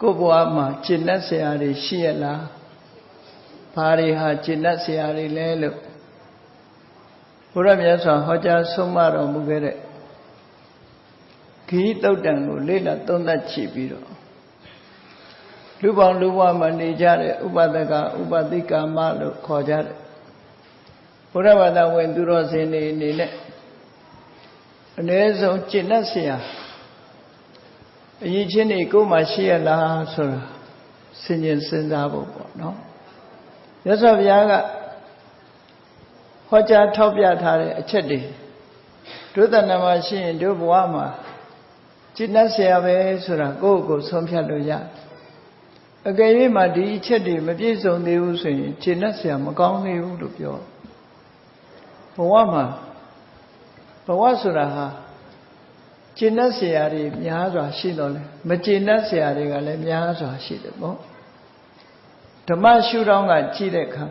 ကိုယ့်ဘဝမှာကျင့်တတ်စရာတွေရှိရလားဘာတွေဟာကျင့်တတ်စရာတွေလဲလို့ဘုရားမြတ်စွာဟောကြားဆုံးမတော်မူခဲ့တဲ့ခီးတုတ်တံကိုလေ့လာသုံးသပ်ကြည့်ပြီးတော့လူပေါင်းလူဘဝမှာနေကြတဲ့ဥပဒကဥပတိကာမလို့ခေါ်ကြတယ်ဘုရားဘာသာဝင်သူတော်စင်တွေအနေနဲ့အ ਨੇ ဆုံးကျင့်တတ်စရာ အရေးချင်းတွေကိုယ်မှရှိရလားဆိုတာစဉ်းကျင်စဉ်းစားဖို့ပေါ့နော်ရသော်ဘုရားကဟောကြားထောက်ပြထားတဲ့အချက်တွေဒုသနာမှာရှိရင်ဒုဘဝမှာจิตနဲ့ဆရာပဲဆိုတာကိုယ့်ကိုယ်ဆုံးဖြတ်လို့ရအကယ်၍မှဒီအချက်တွေမပြည့်စုံသေးဘူးဆိုရင်จิตနဲ့ဆရာမကောင်းသေးဘူးလို့ပြောဘဝမှာဘဝဆိုတာဟာ ကျင့်တတ်ဆရာတွေများစွာရှိတော့လဲမကျင့်တတ်ဆရာတွေကလည်းများစွာရှိတယ်ပေါ့ဓမ္မရှုထောင့်ကကြည့်တဲ့အခါ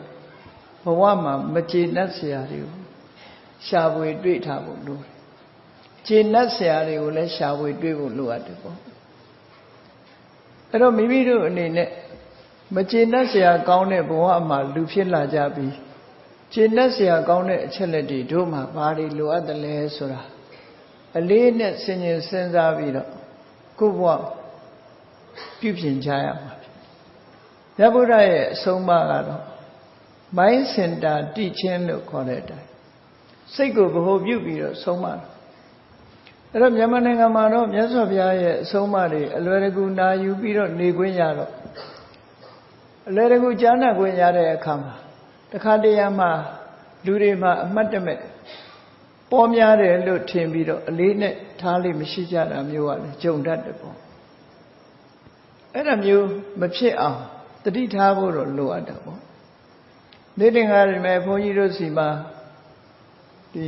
ဘဝမှာမကျေနပ်စရာတွေကိုရှာဖွေတွေ့ထားဖို့လိုတယ်။ကျေနပ်စရာတွေကိုလည်းရှာဖွေတွေ့ဖို့လိုအပ်တယ်ပေါ့။အဲ့တော့မိမိတို့အနေနဲ့မကျေနပ်စရာကောင်းတဲ့ဘဝမှာလူဖြစ်လာကြပြီးကျေနပ်စရာကောင်းတဲ့အချက်လက်တွေတို့မှာဘာတွေလိုအပ်တယ်လဲဆိုတာ အလေးနဲ့ဆင်ញင်စဉ်းစားပြီးတော့ကိုယ့်ဘဝပြုပြင်ကြရမှာဖြစ်။မြတ်ဗုဒ္ဓရဲ့အဆုံးအမကတော့ mind center တည်ခြင်းလို့ခေါ်တဲ့အတိုင်းစိတ်ကိုဗဟိုပြုပြီးတော့ဆုံးမတာ။အဲ့တော့မြန်မာနိုင်ငံမှာတော့မြတ်စွာဘုရားရဲ့အဆုံးအမတွေအလွယ်တကူနာယူပြီးတော့နေခွင့်ရတော့အလွယ်တကူကြားနာခွင့်ရတဲ့အခါမှာတခါတရံမှာလူတွေမှာအမှတ်တမဲ့ ပေါ်များတယ်လို့ထင်ပြီးတော့အလေးနဲ့ထားလိမရှိကြတာမျိုးကလည်းကြုံတတ်တယ်ပေါ့အဲ့ဒါမျိုးမဖြစ်အောင်တတိထားဖို့တော့လိုအပ်တာပေါ့နေတင်ကားတွေမဲ့ဘုန်းကြီးတို့စီမှာဒီ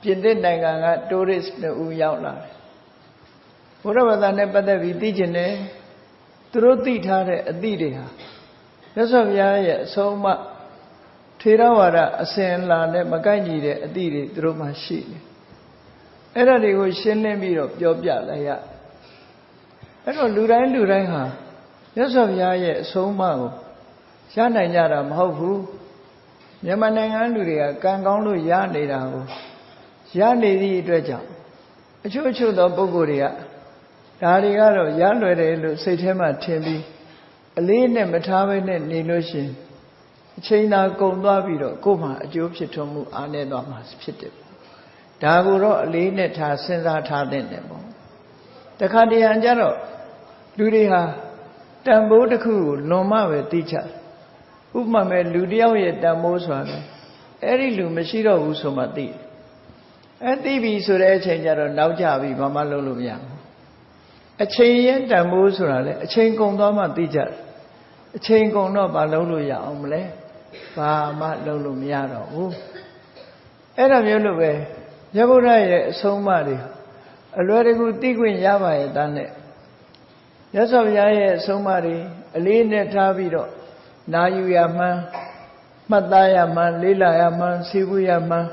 ပြင်သစ်နိုင်ငံက tourist တို့ဦးရောက်လာတယ်ဘုရားဘာသာနဲ့ပတ်သက်ပြီးသိကျင်တယ်သူတို့သိထားတဲ့အသည့်တွေဟာမြတ်စွာဘုရားရဲ့အဆုံးအမ ထေရဝါဒအစဉ်လာနဲ့မကိုက်ညီတဲ့အသည့်တွေသူတို့မှရှိတယ်အဲ့ဒါတွေကိုရှင်းလင်းပြီးတော့ပြောပြလိုက်ရအဲ့တော့လူတိုင်းလူတိုင်းဟာမြတ်စွာဘုရားရဲ့အဆုံးအမကိုရနိုင်ကြတာမဟုတ်ဘူးမြန်မာနိုင်ငံလူတွေကကံကောင်းလို့ရနေတာကိုရနေသည့်အတွက်ကြောင့်အချို့အချို့သောပုဂ္ဂိုလ်တွေကဒါတွေကတော့ရလွယ်တယ်လို့စိတ်ထဲမှာထင်ပြီးအလေးနဲ့မထားဘဲနဲ့နေလို့ရှိရင် အချိန်သာကုန်သွားပြီးတော့ကိုယ်မှအကျိုးဖြစ်ထွန်းမှုအားနည်းသွားမှာဖြစ်တယ်ဒါကိုတော့အလေးနဲ့ထားစဉ်းစားထားတဲ့တယ်ပေါ့တခါတရံကြတော့လူတွေဟာတန်ဖိုးတစ်ခုကိုလွန်မှပဲသိချဥပမာမဲ့လူတယောက်ရဲ့တန်ဖိုးဆိုတာလေအဲ့ဒီလူမရှိတော့ဘူးဆိုမှသိတယ်အဲ့သိပြီဆိုတဲ့အချိန်ကျတော့နောက်ကျပြီဘာမှလုပ်လို့မရဘူးအချိန်ရဲ့တန်ဖိုးဆိုတာလေအချိန်ကုန်သွားမှသိကြတယ်အချိန်ကုန်တော့မလုပ်လို့ရအောင်မလဲ ဘာမှလုပ်လို့မရတော့ဘူးအဲ့ဒါမျိုးလို့ပဲမြတ်ဗုဒ္ဓရဲ့အဆုံးအမတွေအလွယ်တကူသိခွင့်ရပါရဲ့တန်းနဲ့မြတ်စွာဘုရားရဲ့အဆုံးအမတွေအလေးနဲ့ထားပြီးတော့နာယူရမှန်းမှတ်သားရမှန်းလေးလာရမှန်းသိဘူးရမှန်း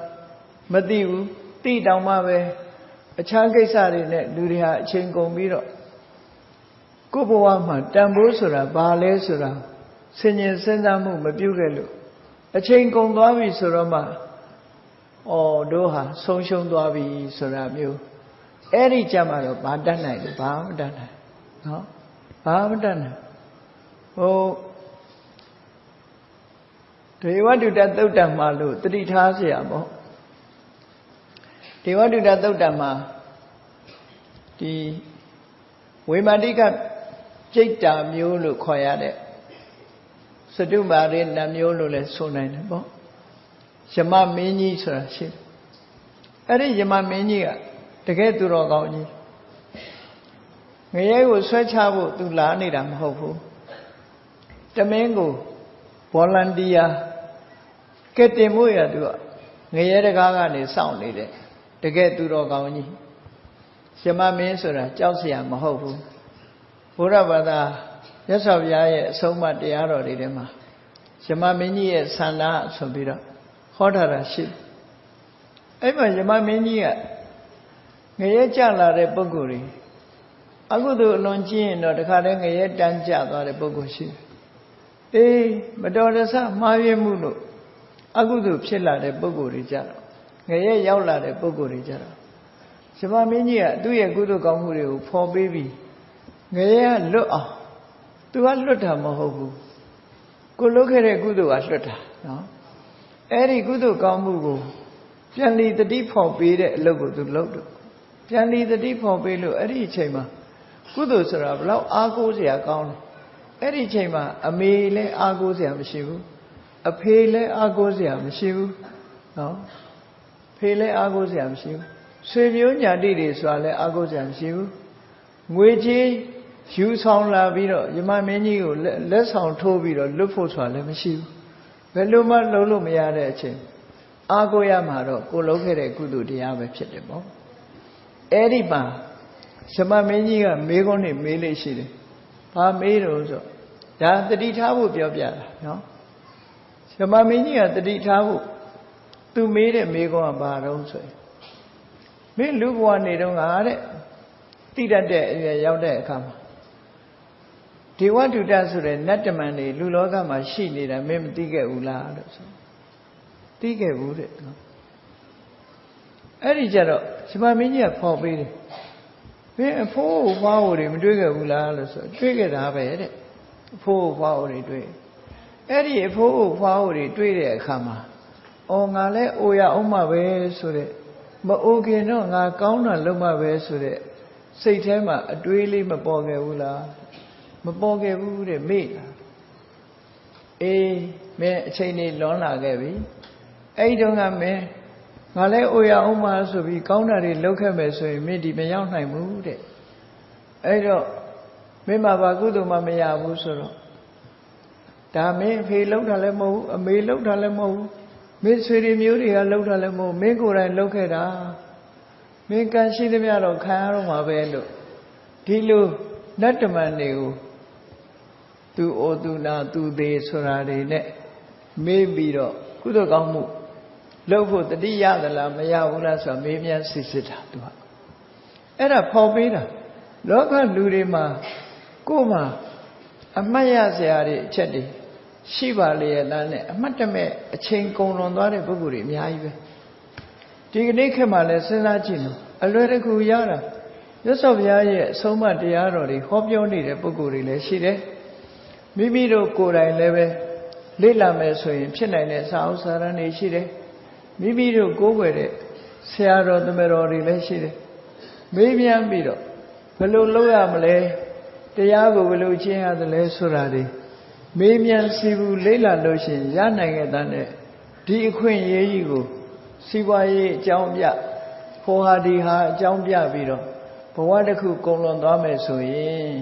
မသိဘူးသိတောင်မှပဲအခြားကိစ္စတွေနဲ့လူတွေဟာအချိန်ကုန်ပြီးတော့ကိုယ့်ဘဝမှာတန်ဖိုးဆိုတာဘာလဲဆိုတာ ဆင်ញင်စဉ်းစားမှုမပြုခဲ့လို့အချိန်ကုန်သွားပြီဆိုတော့မှဩတို့ဟာဆုံးရှုံးသွားပြီဆိုတာမျိုးအဲ့ဒီကြမှာတော့ဘာတတ်နိုင်လဲဘာမတတ်နိုင်နော်ဘာမတတ်နိုင်ဟိုဒေဝတုတသုတ်တံမှာလို့တတိထားเสียပေါ့ဒေဝတုတသုတ်တံမှာဒီဝေမာတိကကြိတ်တာမျိုးလို့ခေါ်ရတဲ့ စတုပါရီနှမျိုးလို့လည်းဆိုနိုင်တယ်ပေါ့ယမမင်းကြီးဆိုတာရှိတယ်အဲ့ဒီယမမင်းကြီးကတကယ်သူတော်ကောင်းကြီးငရဲကိုဆွဲချဖို့သူလာနေတာမဟုတ်ဘူးတမင်းကို volunteer ကဲတင်မှုရသူကငရဲတကားကနေစောင့်နေတယ်တကယ်သူတော်ကောင်းကြီးယမမင်းဆိုတာကြောက်စရာမဟုတ်ဘူးဘုရားဘာသာ မြတ်စွာဘုရားရဲ့အဆုံးအမတရားတော်တွေထဲမှာယမမင်းကြီးရဲ့ဆန္ဒဆိုပြီးတော့ဟောထားတာရှိအဲ့မှာယမမင်းကြီးကငရဲကြလာတဲ့ပုဂ္ဂိုလ်တွေအကုသိုလ်အလွန်ကျင့်ရင်တော့တခါတည်းငရဲတန်းကျသွားတဲ့ပုဂ္ဂိုလ်ရှိတယ်အေးမတော်တဆမှားယွင်းမှုလို့အကုသိုလ်ဖြစ်လာတဲ့ပုဂ္ဂိုလ်တွေကြတော့ငရဲရောက်လာတဲ့ပုဂ္ဂိုလ်တွေကြတော့ရှင်မမင်းကြီးကသူ့ရဲ့ကုသိုလ်ကောင်းမှုတွေကိုဖော်ပေးပြီးငရဲကလွတ်အောင် သူကလွတ်တာမဟုတ်ဘူးကိုလုပ်ခဲ့တဲ့ကုသိုလ်ကလွတ်တာနော်အဲ့ဒီကုသိုလ်ကောင်းမှုကိုပြန်လီတတိဖော်ပေးတဲ့အလုပ်ကိုသူလုပ်တော့ပြန်လီတတိဖော်ပေးလို့အဲ့ဒီအချိန်မှာကုသိုလ်ဆိုတာဘလောက်အားကိုးစရာကောင်းလဲအဲ့ဒီအချိန်မှာအမေလည်းအားကိုးစရာမရှိဘူးအဖေလည်းအားကိုးစရာမရှိဘူးနော်ဖေလည်းအားကိုးစရာမရှိဘူးဆွေမျိုးညာတိတွေဆိုတာလည်းအားကိုးစရာမရှိဘူးငွေကြီး ယူဆောင်လာပြီးတော့ယမမင်းကြီးကိုလက်လက်ဆောင်ထိုးပြီးတော့လွတ်ဖို့ဆိုတာလည်းမရှိဘူးဘယ်လိုမှလုံးလို့မရတဲ့အချိန်အားကိုးရမှာတော့ကိုလုံးခဲ့တဲ့ကုသိုလ်တရားပဲဖြစ်တယ်ပေါ့အဲ့ဒီမှာယမမင်းကြီးကမေးခွန်းနဲ့မေးလို့ရှိတယ်ဘာမေးတော့ဆိုဒါတတိထားဖို့ပြောပြတာနော်ယမမင်းကြီးကတတိထားဖို့သူမေးတဲ့မေးခွန်းကဘာတော့ဆိုရင်မင်းလူဘဝနေတော့ငါတဲ့တိတတ်တဲ့အရွယ်ရောက်တဲ့အခါမှာ ဒေဝတုတ္တဆိုတဲ့နတ်တမန်တွေလူလောကမှာရှိနေတာမင်းမသိခဲ့ဘူးလားလို့ဆိုသိခဲ့ဘူးတဲ့နော်အဲ့ဒီကြတော့ရှင်မမင်းကြီးကဖော်ပေးတယ်မင်းအဖိုးဖွားဟိုတွေမတွေ့ခဲ့ဘူးလားလို့ဆိုတွေ့ခဲ့တာပဲတဲ့အဖိုးဖွားဟိုတွေတွေ့အဲ့ဒီအဖိုးဖွားဟိုတွေတွေ့တဲ့အခါမှာအော်ငါလဲအိုရအောင်မပဲဆိုတဲ့မအိုခင်တော့ငါကောင်းတာလုပ်မှပဲဆိုတဲ့စိတ်ထဲမှာအတွေးလေးမပေါ်ခဲ့ဘူးလား မပေါ်ခဲ့ဘူးတဲ့မေ့လားအေးမင်းအချိန်လေးလွန်လာခဲ့ပြီအဲ့ဒီတော့ကမင်းငါလဲအိုရအောင်မဆိုပြီးကောင်းတာတွေလုပ်ခဲ့မယ်ဆိုရင်မင်းဒီမရောက်နိုင်ဘူးတဲ့အဲ့တော့မင်းမှာဘာကုသိုလ်မှမရဘူးဆိုတော့ဒါမင်းအဖေလှုပ်တာလည်းမဟုတ်ဘူးအမေလှုပ်တာလည်းမဟုတ်ဘူးမင်းဆွေတွေမျိုးတွေကလှုပ်တာလည်းမဟုတ်မင်းကိုယ်တိုင်လှုပ်ခဲ့တာမင်းကံရှိသမျှတော့ခံရတော့မှာပဲလို့ဒီလိုနတ်တမန်တွေကို သူအိုသူနာသူသေးဆိုတာတွေနဲ့မေးပြီးတော့ကုသိုလ်ကောင်းမှုလုပ်ဖို့တတိယသလားမရဘူးလားဆိုတာမေးမြန်းစစ်စစ်တာသူကအဲ့ဒါဖော်ပေးတာလောကလူတွေမှာကိုယ်မှာအမှတ်ရစရာတွေအချက်တွေရှိပါလေရဲ့လားနဲ့အမှတ်တမဲ့အချိန်ကုန်လွန်သွားတဲ့ပုဂ္ဂိုလ်တွေအများကြီးပဲဒီကနေ့ခေတ်မှာလည်းစဉ်းစားကြည့်လို့အလွယ်တကူရတာမြတ်စွာဘုရားရဲ့အဆုံးအမတရားတော်တွေဟောပြောနေတဲ့ပုဂ္ဂိုလ်တွေလည်းရှိတယ် မိမိတို့ကိုယ်တိုင်လည်းပဲလေ့လာမယ်ဆိုရင် ဖြစ်နိုင်တဲ့စာအုပ်စာတမ်းတွေရှိတယ်မိမိတို့ကိုးကွယ်တဲ့ဆရာတော်သမတော်တွေလည်းရှိတယ်မေးမြန်းပြီးတော့ဘယ်လိုလုပ်ရမလဲတရားကိုဘယ်လိုကျင့်ရသလဲဆိုတာတွေမေးမြန်းစီဘူးလေ့လာလို့ရှိရင်ရနိုင်ခဲ့တဲ့ဒီအခွင့်အရေးကြီးကိုစီးပွားရေးအကြောင်းပြဟောဟာဒီဟာအကြောင်းပြပြီးတော့ဘဝတစ်ခုကုန်လွန်သွားမယ်ဆိုရင်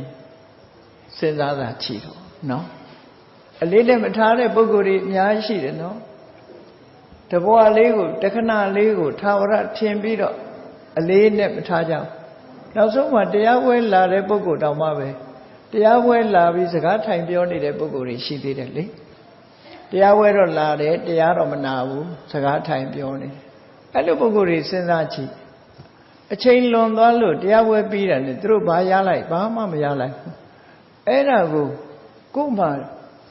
စဉ်းစားတာချီတော့ နော်အလေးနဲ့မထားတဲ့ပုံကိုယ်တွေအများကြီးရှိတယ်နော်တဘွားလေးကိုတခဏလေးကိုထာဝရထင်ပြီးတော့အလေးနဲ့မထားကြဘူးနောက်ဆုံးမှတရားဝဲလာတဲ့ပုဂ္ဂိုလ်တောင်မှပဲတရားဝဲလာပြီးစကားထိုင်ပြောနေတဲ့ပုဂ္ဂိုလ်တွေရှိသေးတယ်လေတရားဝဲတော့လာတယ်တရားတော့မနာဘူးစကားထိုင်ပြောနေအဲ့လိုပုဂ္ဂိုလ်တွေစဉ်းစားကြည့်အချိန်လွန်သွားလို့တရားဝဲပြီးတယ်လေသူတို့ဘာရလိုက်ဘာမှမရလိုက်ဘူးအဲ့ဒါကို ကို့မှာ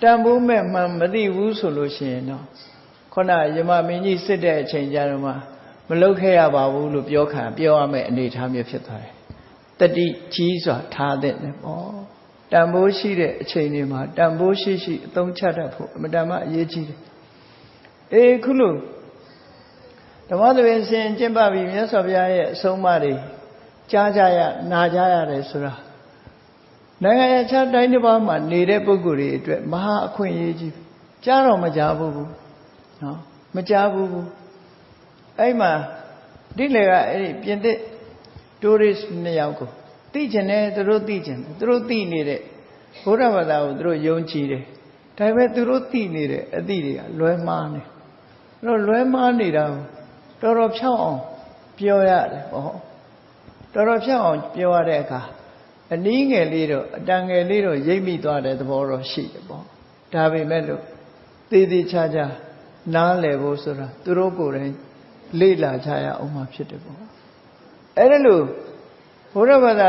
တန်ဖိုးမဲ့မှန်မသိဘူးဆိုလို့ရှိရင်တော့ခုနယမမင်းကြီးစစ်တဲ့အချိန်ကြတော့မှမလုခဲ့ရပါဘူးလို့ပြောခံပြောရမယ့်အနေအထားမျိုးဖြစ်သွားတယ်တတိကြီးစွာထားတဲ့နဲ့ပေါ့တန်ဖိုးရှိတဲ့အချိန်တွေမှာတန်ဖိုးရှိရှိအသုံးချတတ်ဖို့အမတန်မှအရေးကြီးတယ်အေးခုလို့ဓမ္မသဘင်ရှင်ကျင့်ပပြီးမြတ်စွာဘုရားရဲ့အဆုံးအမတွေကြားကြရနာကြရတယ်ဆိုတာ နိုင်ငံခြားတိုင်းတစ်ပါးမှာနေတဲ့ပုဂ္ဂိုလ်တွေအတွက်မဟာအခွင့်အရေးကြီးကြားတော့မကြားဘူးဘူးနော်မကြားဘူးဘူးအဲ့မှာဒီလေကအဲ့ဒီပြင်သစ် tourist နှစ်ယောက်ကိုသိကျင်တယ်သူတို့သိကျင်တယ်သူတို့သိနေတဲ့ဘုရားဘာသာကိုသူတို့ယုံကြည်တယ်ဒါပေမဲ့သူတို့သိနေတဲ့အသည့်တွေကလွဲမှားနေအဲ့တော့လွဲမှားနေတာကိုတော်တော်ဖြောင်းအောင်ပြောရတယ်ပေါ့တော်တော်ဖြောင်းအောင်ပြောရတဲ့အခါ အနည်းငယ်လေးတော့အတန်ငယ်လေးတော့ရိပ်မိသွားတဲ့သဘောတော့ရှိတယ်ပေါ့ဒါပေမဲ့လို့သေးသေးချာချာနားလည်ဖို့ဆိုတာသူတို့ကိုယ်တိုင်လေ့လာကြရအောင်မှဖြစ်တယ်ပေါ့အဲ့ဒါလို့ဘုရားဘာသာ